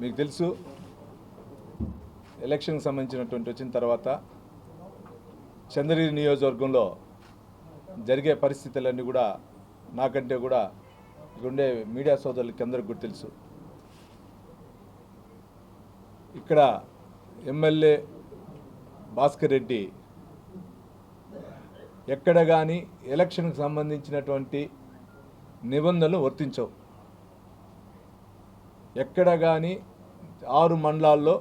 మీకు తెలుసు ఎలక్షన్కి సంబంధించినటువంటి వచ్చిన తర్వాత చంద్రగిరి నియోజకవర్గంలో జరిగే పరిస్థితులన్నీ కూడా నాకంటే కూడా ఇక్కడుండే మీడియా సోదరులకి అందరికి కూడా తెలుసు. ఇక్కడ ఎమ్మెల్యే భాస్కర్ రెడ్డి ఎక్కడ కానీ ఎలక్షన్కు సంబంధించినటువంటి నిబంధనలు వర్తించవు. ఎక్కడ కానీ ఆరు మండలాల్లో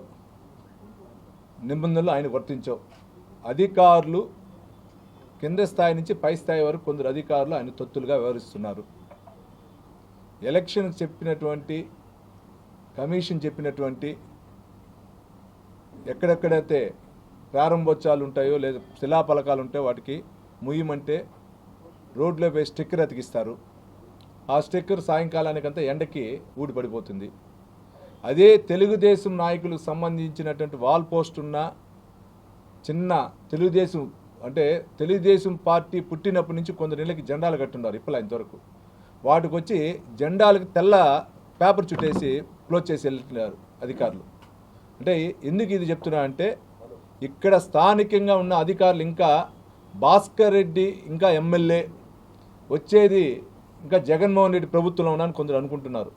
నిబంధనలు ఆయన వర్తించవు. అధికారులు కింద స్థాయి నుంచి పై స్థాయి వరకు కొందరు అధికారులు ఆయన తొత్తులుగా వ్యవహరిస్తున్నారు. ఎలక్షన్ చెప్పినటువంటి కమిషన్ చెప్పినటువంటి ఎక్కడెక్కడైతే ప్రారంభోత్సవాలు ఉంటాయో లేదా శిలాఫలకాలు ఉంటాయో వాటికి ముయ్యమంటే రోడ్లో పోయి స్టిక్కర్ అతికిస్తారు. ఆ స్టిక్కర్ సాయంకాలానికంతా ఎండకి ఊడిపడిపోతుంది. అదే తెలుగుదేశం నాయకులకు సంబంధించినటువంటి వాల్ పోస్ట్ ఉన్న చిన్న తెలుగుదేశం అంటే తెలుగుదేశం పార్టీ పుట్టినప్పటి నుంచి కొందరు నెలలకి జెండాలు కట్టున్నారు ఇప్పుడు ఇంతవరకు. వాటికి వచ్చి జెండాలకు తెల్ల పేపర్ చుట్టేసి క్లోజ్ చేసి వెళ్తున్నారు అధికారులు. అంటే ఎందుకు ఇది చెప్తున్నా అంటే ఇక్కడ స్థానికంగా ఉన్న అధికారులు ఇంకా భాస్కర్ రెడ్డి ఇంకా ఎమ్మెల్యే వచ్చేది ఇంకా జగన్మోహన్ రెడ్డి ప్రభుత్వంలో ఉన్నారని కొందరు అనుకుంటున్నారు.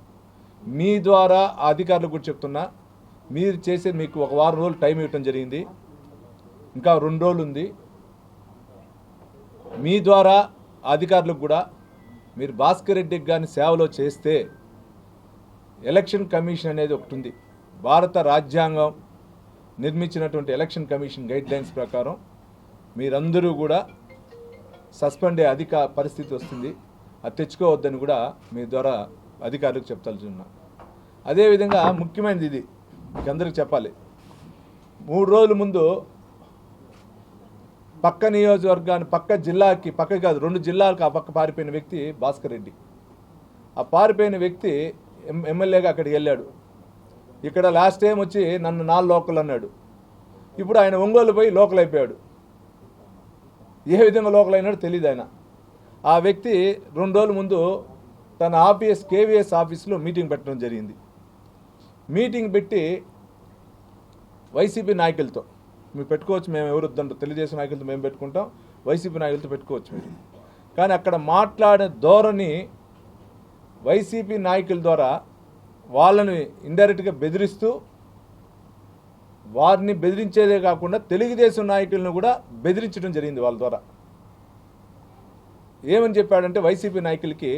మీ ద్వారా ఆ అధికారులకు కూడా చెప్తున్నా మీరు చేసే మీకు ఒక వారం రోజులు టైం ఇవ్వటం జరిగింది. ఇంకా రెండు రోజులు ఉంది. మీ ద్వారా అధికారులకు కూడా మీరు భాస్కర్ రెడ్డికి కానీ సేవలో చేస్తే ఎలక్షన్ కమిషన్ అనేది ఒకటి ఉంది. భారత రాజ్యాంగం నిర్మించినటువంటి ఎలక్షన్ కమిషన్ గైడ్ లైన్స్ ప్రకారం మీరందరూ కూడా సస్పెండ్ అయ్యే అధిక పరిస్థితి వస్తుంది. అది తెచ్చుకోవద్దని కూడా మీ ద్వారా అధికారులకు చెప్తాల్సిన అదేవిధంగా ముఖ్యమైనది ఇది. మీకు అందరికి చెప్పాలి. మూడు రోజుల ముందు పక్క నియోజకవర్గాన్ని పక్క జిల్లాకి పక్క కాదు రెండు జిల్లాలకు ఆ పక్క పారిపోయిన వ్యక్తి భాస్కర్ రెడ్డి. ఆ పారిపోయిన వ్యక్తి ఎం ఎమ్మెల్యేగా అక్కడికి వెళ్ళాడు. ఇక్కడ లాస్ట్ టైం వచ్చి నన్ను నాలుగు లోకల్ అన్నాడు. ఇప్పుడు ఆయన ఒంగోలు పోయి లోకల్ అయిపోయాడు. ఏ విధంగా లోకల్ తెలియదు ఆయన. ఆ వ్యక్తి రెండు రోజుల ముందు తన ఆఫీఎస్ కేవీఎస్ ఆఫీస్లో మీటింగ్ పెట్టడం జరిగింది. మీటింగ్ పెట్టి వైసీపీ నాయకులతో మీరు పెట్టుకోవచ్చు మేము ఎవరు వద్దంటారు తెలుగుదేశం నాయకులతో మేము పెట్టుకుంటాం వైసీపీ నాయకులతో పెట్టుకోవచ్చు మీరు. కానీ అక్కడ మాట్లాడే ధోరణి వైసీపీ నాయకుల ద్వారా వాళ్ళని ఇండైరెక్ట్గా బెదిరిస్తూ వారిని బెదిరించేదే కాకుండా తెలుగుదేశం నాయకులను కూడా బెదిరించడం జరిగింది వాళ్ళ ద్వారా. ఏమని చెప్పాడంటే వైసీపీ నాయకులకి